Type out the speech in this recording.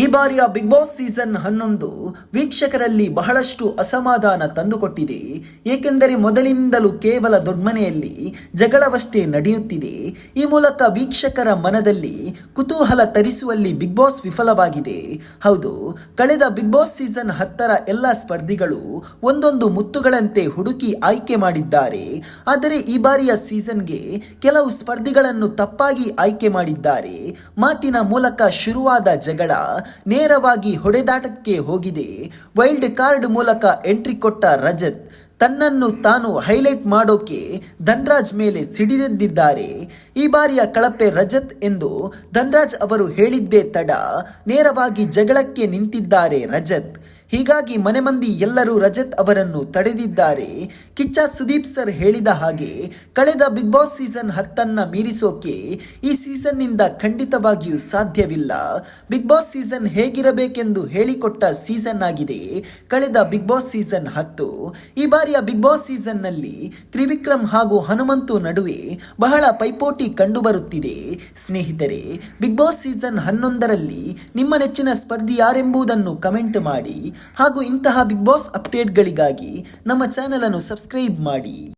ಈ ಬಾರಿಯ big Boss season ಹನ್ನೊಂದು ವೀಕ್ಷಕರಲ್ಲಿ ಬಹಳಷ್ಟು ಅಸಮಾಧಾನ ತಂದುಕೊಟ್ಟಿದೆ. ಏಕೆಂದರೆ ಮೊದಲಿನಿಂದಲೂ ಕೇವಲ ದೊಡ್ಮನೆಯಲ್ಲಿ ಜಗಳವಷ್ಟೇ ನಡೆಯುತ್ತಿದೆ. ಈ ಮೂಲಕ ವೀಕ್ಷಕರ ಮನದಲ್ಲಿ ಕುತೂಹಲ ತರಿಸುವಲ್ಲಿ ಬಿಗ್ ಬಾಸ್ ವಿಫಲವಾಗಿದೆ. ಹೌದು, ಕಳೆದ ಬಿಗ್ ಬಾಸ್ ಸೀಸನ್ ಹತ್ತರ ಎಲ್ಲ ಸ್ಪರ್ಧಿಗಳು ಒಂದೊಂದು ಮುತ್ತುಗಳಂತೆ ಹುಡುಕಿ ಆಯ್ಕೆ ಮಾಡಿದ್ದಾರೆ. ಆದರೆ ಈ ಬಾರಿಯ ಸೀಸನ್ಗೆ ಕೆಲವು ಸ್ಪರ್ಧಿಗಳನ್ನು ತಪ್ಪಾಗಿ ಆಯ್ಕೆ ಮಾಡಿದ್ದಾರೆ. ಮಾತಿನ ಮೂಲಕ ಶುರುವಾದ ಜಗಳ ನೇರವಾಗಿ ಹೊಡೆದಾಟಕ್ಕೆ ಹೋಗಿದೆ. ವೈಲ್ಡ್ ಕಾರ್ಡ್ ಮೂಲಕ ಎಂಟ್ರಿ ಕೊಟ್ಟ ರಜತ್ ತನ್ನನ್ನು ತಾನು ಹೈಲೈಟ್ ಮಾಡೋಕೆ ಧನ್ರಾಜ್ ಮೇಲೆ ಸಿಡಿದೆದ್ದಿದ್ದಾರೆ. ಈ ಬಾರಿಯ ಕಳಪೆ ರಜತ್ ಎಂದು ಧನ್ರಾಜ್ ಅವರು ಹೇಳಿದ್ದೇ ತಡ ನೇರವಾಗಿ ಜಗಳಕ್ಕೆ ನಿಂತಿದ್ದಾರೆ ರಜತ್. ಹೀಗಾಗಿ ಮನೆ ಮಂದಿ ಎಲ್ಲರೂ ರಜತ್ ಅವರನ್ನು ತಡೆದಿದ್ದಾರೆ. ಕಿಚ್ಚ ಸುದೀಪ್ ಸರ್ ಹೇಳಿದ ಹಾಗೆ ಕಳೆದ ಬಿಗ್ ಬಾಸ್ ಸೀಸನ್ ಹತ್ತನ್ನ ಮೀರಿಸೋಕೆ ಈ ಸೀಸನ್ನಿಂದ ಖಂಡಿತವಾಗಿಯೂ ಸಾಧ್ಯವಿಲ್ಲ. ಬಿಗ್ ಬಾಸ್ ಸೀಸನ್ ಹೇಗಿರಬೇಕೆಂದು ಹೇಳಿಕೊಟ್ಟ ಸೀಸನ್ ಆಗಿದೆ ಕಳೆದ ಬಿಗ್ ಬಾಸ್ ಸೀಸನ್ ಹತ್ತು. ಈ ಬಾರಿಯ ಬಿಗ್ ಬಾಸ್ ಸೀಸನ್ನಲ್ಲಿ ತ್ರಿವಿಕ್ರಮ್ ಹಾಗೂ ಹನುಮಂತು ನಡುವೆ ಬಹಳ ಪೈಪೋಟಿ ಕಂಡುಬರುತ್ತಿದೆ. ಸ್ನೇಹಿತರೆ, ಬಿಗ್ ಬಾಸ್ ಸೀಸನ್ ಹನ್ನೊಂದರಲ್ಲಿ ನಿಮ್ಮ ನೆಚ್ಚಿನ ಸ್ಪರ್ಧಿ ಯಾರೆಂಬುದನ್ನು ಕಮೆಂಟ್ ಮಾಡಿ. ಹಾಗೂ ಇಂತಹ ಬಿಗ್ ಬಾಸ್ ಅಪ್ಡೇಟ್ಗಳಿಗಾಗಿ ನಮ್ಮ ಚಾನೆಲ್ ಅನ್ನು ಸಬ್ಸ್ಕ್ರೈಬ್ ಮಾಡಿ.